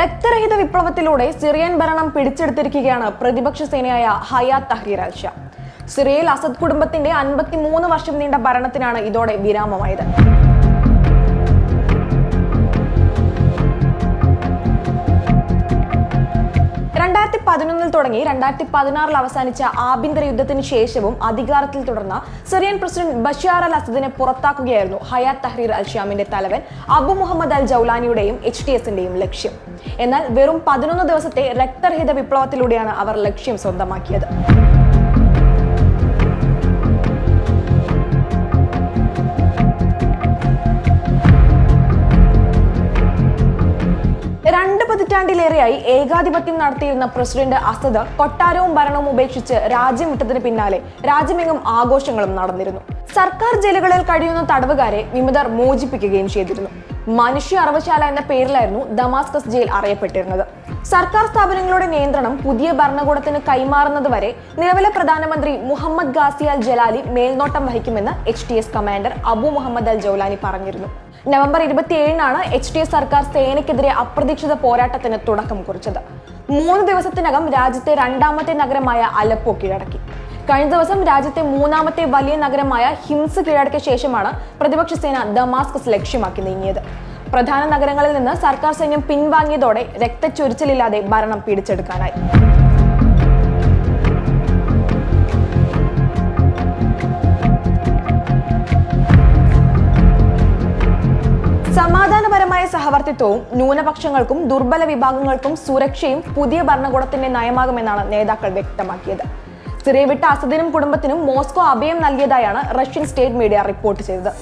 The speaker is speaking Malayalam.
രക്തരഹിത വിപ്ലവത്തിലൂടെ സിറിയൻ ഭരണം പിടിച്ചെടുത്തിരിക്കുകയാണ് പ്രതിപക്ഷ സേനയായ ഹയാ തഹീർ അൽ സിറിയയിൽ അസദ് കുടുംബത്തിന്റെ അൻപത്തിമൂന്ന് വർഷം നീണ്ട ഭരണത്തിനാണ് ഇതോടെ വിരാമമായത്. പതിനൊന്നിൽ തുടങ്ങി രണ്ടായിരത്തി പതിനാറിൽ അവസാനിച്ച ആഭ്യന്തര യുദ്ധത്തിന് ശേഷവും അധികാരത്തിൽ തുടർന്ന സിറിയൻ പ്രസിഡന്റ് ബഷാർ അൽ അസദിനെ പുറത്താക്കുകയായിരുന്നു ഹയാത്ത് തഹ്രീർ അൽ ഷ്യാമിന്റെ തലവൻ അബു മുഹമ്മദ് അൽ ജൗലാനിയുടെയും എച്ച് ടി എസിന്റെയും ലക്ഷ്യം. എന്നാൽ വെറും പതിനൊന്ന് ദിവസത്തെ രക്തരഹിത വിപ്ലവത്തിലൂടെയാണ് അവർ ലക്ഷ്യം സ്വന്തമാക്കിയത്. രണ്ട് പതിറ്റാണ്ടിലേറെയായി ഏകാധിപത്യം നടത്തിയിരുന്ന പ്രസിഡന്റ് അസദ് കൊട്ടാരവും ഭരണവും ഉപേക്ഷിച്ച് രാജ്യം വിട്ടതിന് പിന്നാലെ രാജ്യമെങ്ങും ആഘോഷങ്ങളും നടന്നിരുന്നു. സർക്കാർ ജയിലുകളിൽ കഴിയുന്ന തടവുകാരെ വിമതർ മോചിപ്പിക്കുകയും ചെയ്തിരുന്നു. മനുഷ്യ അറവശാല എന്ന പേരിലായിരുന്നു ദമാസ്കസ് ജയിൽ അറിയപ്പെട്ടിരുന്നത്. സർക്കാർ സ്ഥാപനങ്ങളുടെ നിയന്ത്രണം പുതിയ ഭരണകൂടത്തിന് കൈമാറുന്നത് വരെ നിലവിലെ പ്രധാനമന്ത്രി മുഹമ്മദ് ഗാസി അൽ ജലാലി മേൽനോട്ടം വഹിക്കുമെന്ന് H T S commander Abu Muhammad al Jolani പറഞ്ഞിരുന്നു. നവംബർ ഇരുപത്തിയേഴിനാണ് എച്ച് ഡി എസ് സർക്കാർ സേനയ്ക്കെതിരെ അപ്രതീക്ഷിത പോരാട്ടത്തിന് തുടക്കം കുറിച്ചത്. മൂന്ന് ദിവസത്തിനകം രാജ്യത്തെ രണ്ടാമത്തെ നഗരമായ അലപ്പോ കീഴടക്കി. കഴിഞ്ഞ ദിവസം രാജ്യത്തെ മൂന്നാമത്തെ വലിയ നഗരമായ ഹിംസ് കീഴടക്കിയ ശേഷമാണ് പ്രതിപക്ഷ സേന ദമാസ്കസ് ലക്ഷ്യമാക്കി നീങ്ങിയത്. പ്രധാന നഗരങ്ങളിൽ നിന്ന് സർക്കാർ സൈന്യം പിൻവാങ്ങിയതോടെ രക്തച്ചൊരിച്ചിലില്ലാതെ ഭരണം പിടിച്ചെടുക്കാനായി. സമാധാനപരമായ സഹവർത്തിത്വവും ന്യൂനപക്ഷങ്ങൾക്കും ദുർബല വിഭാഗങ്ങൾക്കും സുരക്ഷയും പുതിയ ഭരണകൂടത്തിന്റെ നയമാകുമെന്നാണ് നേതാക്കൾ വ്യക്തമാക്കിയത്. സിറിയ വിട്ട അസദിനും കുടുംബത്തിനും മോസ്കോ അഭയം നൽകിയതായാണ് റഷ്യൻ സ്റ്റേറ്റ് മീഡിയ റിപ്പോർട്ട് ചെയ്തത്.